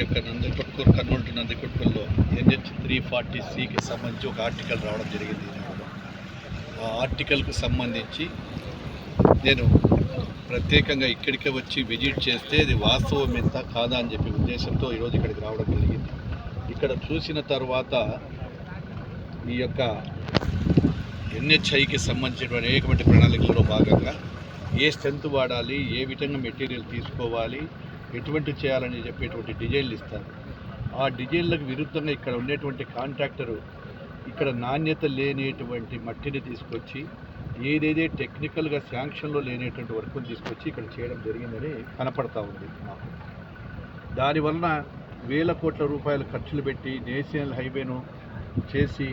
యొక్క నందికొట్కూరు కర్నూలు టు నందికొట్కూరులో NH three forty సికి సంబంధించి ఒక ఆర్టికల్ రావడం జరిగింది. ఆ ఆర్టికల్కు సంబంధించి నేను ప్రత్యేకంగా ఇక్కడికే వచ్చి విజిట్ చేస్తే ఇది వాస్తవం ఎంత కాదా అని చెప్పి ఉద్దేశంతో ఈరోజు ఇక్కడికి రావడం జరిగింది. ఇక్కడ చూసిన తర్వాత ఈ యొక్క ఎన్హెచ్ఐకి సంబంధించిన అనేకమంది ప్రణాళికలలో భాగంగా ఏ స్ట్రెంత్ వాడాలి ఏ విధంగా మెటీరియల్ తీసుకోవాలి ఎటువంటి చేయాలని చెప్పేటువంటి డిజైన్లు ఇస్తారు. ఆ డిజైన్లకు విరుద్ధంగా ఇక్కడ ఉండేటువంటి కాంట్రాక్టరు ఇక్కడ నాణ్యత లేనిటువంటి మట్టిని తీసుకొచ్చి ఏదైతే టెక్నికల్గా శాంక్షన్లో లేనటువంటి వర్కులు తీసుకొచ్చి ఇక్కడ చేయడం జరిగిందని కనపడతా ఉంది మాకు. దానివలన వేల కోట్ల రూపాయలు ఖర్చులు పెట్టి నేషనల్ హైవేను చేసి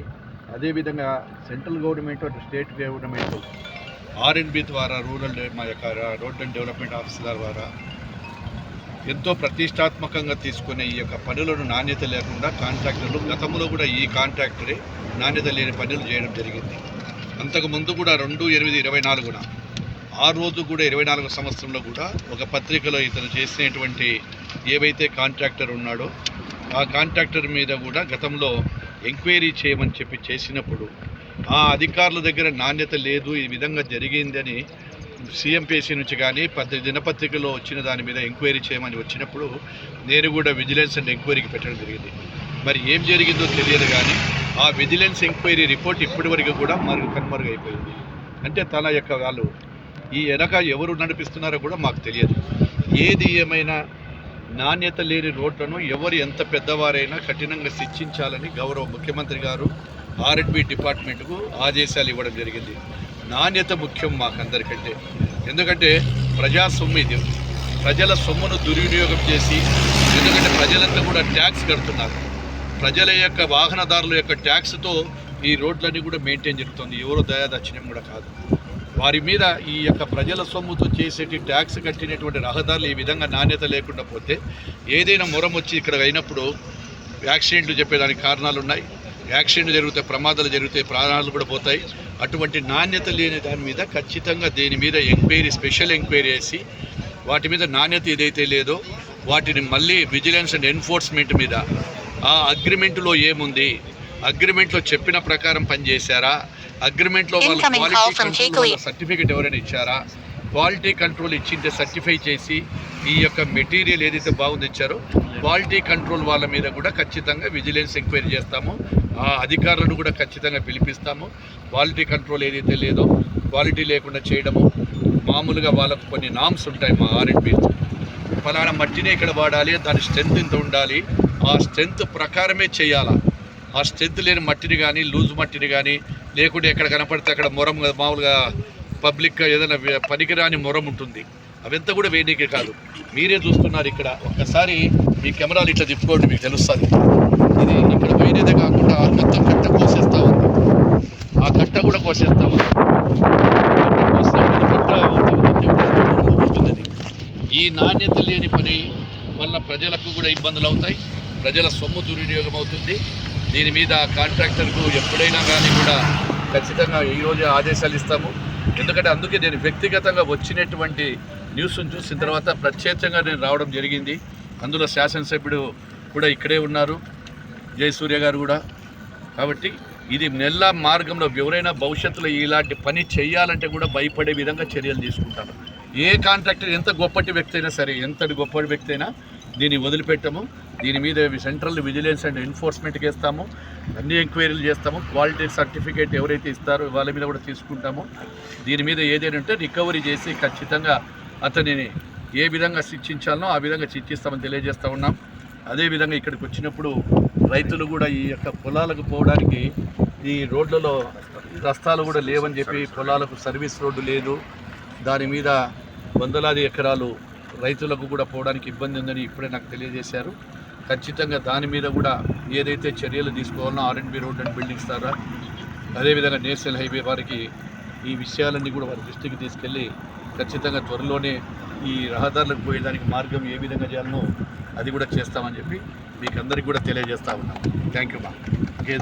అదేవిధంగా సెంట్రల్ గవర్నమెంట్ అటు స్టేట్ గవర్నమెంట్ ఆర్ఎన్బి ద్వారా రూరల్ మా యొక్క రోడ్ అండ్ డెవలప్మెంట్ ఆఫీస్ ద్వారా ఎంతో ప్రతిష్టాత్మకంగా తీసుకునే ఈ యొక్క పనులను నాణ్యత లేకుండా కాంట్రాక్టర్లు గతంలో కూడా ఈ కాంట్రాక్టరే నాణ్యత లేని పనులు చేయడం జరిగింది. అంతకుముందు కూడా రెండు ఎనిమిది ఇరవై నాలుగున ఆ రోజు కూడా ఇరవై నాలుగు సంవత్సరంలో కూడా ఒక పత్రికలో ఇతను చేసినటువంటి ఏవైతే కాంట్రాక్టర్ ఉన్నాడో ఆ కాంట్రాక్టర్ మీద కూడా గతంలో ఎంక్వైరీ చేయమని చెప్పి చేసినప్పుడు ఆ అధికారుల దగ్గర నాణ్యత లేదు ఈ విధంగా జరిగిందని సీఎంపీసీ నుంచి కానీ పత్రి దినపత్రికలో వచ్చిన దాని మీద ఎంక్వైరీ చేయమని వచ్చినప్పుడు నేను కూడా విజిలెన్స్ అండ్ ఎంక్వైరీకి పెట్టడం జరిగింది. మరి ఏం జరిగిందో తెలియదు కానీ ఆ విజిలెన్స్ ఎంక్వైరీ రిపోర్ట్ ఇప్పటి వరకు కూడా మరుగు కనుమరుగైపోయింది. అంటే తన యొక్క వాళ్ళు ఈ వెనక ఎవరు నడిపిస్తున్నారో కూడా మాకు తెలియదు. ఏది ఏమైనా నాణ్యత లేని రోడ్లను ఎవరు ఎంత పెద్దవారైనా కఠినంగా శిక్షించాలని గౌరవ ముఖ్యమంత్రి గారు ఆర్ఎండ్బి డిపార్ట్మెంట్కు ఆదేశాలు ఇవ్వడం జరిగింది. నాణ్యత ముఖ్యం మాకందరికంటే. ఎందుకంటే ప్రజా సొమ్ము ఇది. ప్రజల సొమ్మును దుర్వినియోగం చేసి ఎందుకంటే ప్రజలంతా కూడా ట్యాక్స్ కడుతున్నారు. ప్రజల యొక్క వాహనదారుల యొక్క ట్యాక్స్తో ఈ రోడ్లన్నీ కూడా మెయింటైన్ జరుగుతుంది. ఎవరో దయాదక్షిణ్యం కూడా కాదు. వారి మీద ఈ యొక్క ప్రజల సొమ్ముతో చేసేటి ట్యాక్స్ కట్టినటువంటి రహదారులు ఈ విధంగా నాణ్యత లేకుండా పోతే ఏదైనా మొరం వచ్చి ఇక్కడ అయినప్పుడు యాక్సిడెంట్లు చెప్పేదానికి కారణాలు ఉన్నాయి యాక్సిడెంట్ జరిగితే ప్రమాదాలు జరిగితే ప్రాణాలు కూడా పోతాయి. అటువంటి నాణ్యత లేని దాని మీద ఖచ్చితంగా దీని మీద ఎంక్వైరీ స్పెషల్ ఎంక్వైరీ వేసి వాటి మీద నాణ్యత ఏదైతే లేదో వాటిని మళ్ళీ విజిలెన్స్ అండ్ ఎన్ఫోర్స్మెంట్ మీద ఆ అగ్రిమెంట్లో ఏముంది? అగ్రిమెంట్లో చెప్పిన ప్రకారం పనిచేశారా? అగ్రిమెంట్లో వాళ్ళు క్వాలిటీ సర్టిఫికేట్ ఎవరైనా ఇచ్చారా? క్వాలిటీ కంట్రోల్ ఇచ్చింటే సర్టిఫై చేసి ఈ యొక్క మెటీరియల్ ఏదైతే బాగుంది ఇచ్చారో క్వాలిటీ కంట్రోల్ వాళ్ళ మీద కూడా ఖచ్చితంగా విజిలెన్స్ ఎంక్వైరీ చేస్తాము. ఆ అధికారులను కూడా ఖచ్చితంగా పిలిపిస్తాము. క్వాలిటీ కంట్రోల్ ఏదైతే లేదో క్వాలిటీ లేకుండా చేయడము. మామూలుగా వాళ్ళకు కొన్ని నామ్స్ ఉంటాయి మా ఆర్ఎండ్బి ఫలానా మట్టినే ఇక్కడ వాడాలి దాని స్ట్రెంత్ ఇంత ఉండాలి. ఆ స్ట్రెంత్ ప్రకారమే చేయాలా? ఆ స్ట్రెంత్ లేని మట్టిని కానీ లూజ్ మట్టిని కానీ లేకుంటే ఎక్కడ కనపడితే అక్కడ మొరం మామూలుగా పబ్లిక్గా ఏదైనా పనికిరాని మొరం ఉంటుంది. అవంతా కూడా వేయనీకి కాదు. మీరే చూస్తున్నారు ఇక్కడ. ఒక్కసారి ఈ కెమెరాలు ఇట్లా తిప్పుకోండి మీకు తెలుస్తుంది. ఇది ఇక్కడ వేరేదే కాకుండా మొత్తం కట్ట కోసేస్తా ఉంది. ఆ కట్ట కూడా కోసేస్తా ఉంది. ఈ నాణ్యత లేని పని వల్ల ప్రజలకు కూడా ఇబ్బందులు అవుతాయి. ప్రజల సొమ్ము దుర్వినియోగం అవుతుంది. దీని మీద కాంట్రాక్టర్కు ఎప్పుడైనా కానీ కూడా ఖచ్చితంగా ఈరోజు ఆదేశాలు ఇస్తాము. ఎందుకంటే అందుకే నేను వ్యక్తిగతంగా వచ్చినటువంటి న్యూస్ను చూసిన తర్వాత ప్రత్యేకంగా నేను రావడం జరిగింది. అందులో శాసనసభ్యుడు కూడా ఇక్కడే ఉన్నారు జయసూర్య గారు కూడా. కాబట్టి ఇది నెల మార్గంలో ఎవరైనా భవిష్యత్తులో ఇలాంటి పని చేయాలంటే కూడా భయపడే విధంగా చర్యలు తీసుకుంటారు. ఏ కాంట్రాక్టర్ ఎంత గొప్పటి వ్యక్తి అయినా సరే ఎంతటి గొప్పటి వ్యక్తి అయినా దీన్ని వదిలిపెట్టము. దీని మీద సెంట్రల్ విజిలెన్స్ అండ్ ఎన్ఫోర్స్మెంట్కి వేస్తాము. అన్ని ఎంక్వైరీలు చేస్తాము. క్వాలిటీ సర్టిఫికేట్ ఎవరైతే ఇస్తారో వాళ్ళ మీద కూడా తీసుకుంటాము. దీని మీద ఏదైనా ఉంటే రికవరీ చేసి ఖచ్చితంగా అతనిని ఏ విధంగా శిక్షించాలనో ఆ విధంగా శిక్షిస్తామని తెలియజేస్తూ ఉన్నాం. అదేవిధంగా ఇక్కడికి వచ్చినప్పుడు రైతులు కూడా ఈ యొక్క పొలాలకు పోవడానికి ఈ రోడ్లలో రస్తాలు కూడా లేవని చెప్పి పొలాలకు సర్వీస్ రోడ్డు లేదు. దాని మీద వందలాది ఎకరాలు రైతులకు కూడా పోవడానికి ఇబ్బంది ఉందని ఇప్పుడే నాకు తెలియజేశారు. ఖచ్చితంగా దాని మీద కూడా ఏదైతే చర్యలు తీసుకోవాలనో ఆర్ఎండ్బి రోడ్ అండ్ బిల్డింగ్స్ ద్వారా అదేవిధంగా నేషనల్ హైవే వారికి ఈ విషయాలన్నీ కూడా వారి దృష్టికి తీసుకెళ్ళి ఖచ్చితంగా త్వరలోనే ఈ రహదారులకు పోయేదానికి మార్గం ఏ విధంగా చేయాలనో అది కూడా చేస్తామని చెప్పి మీకు అందరికీ కూడా తెలియజేస్తా ఉన్నాం. థ్యాంక్ యూ మా.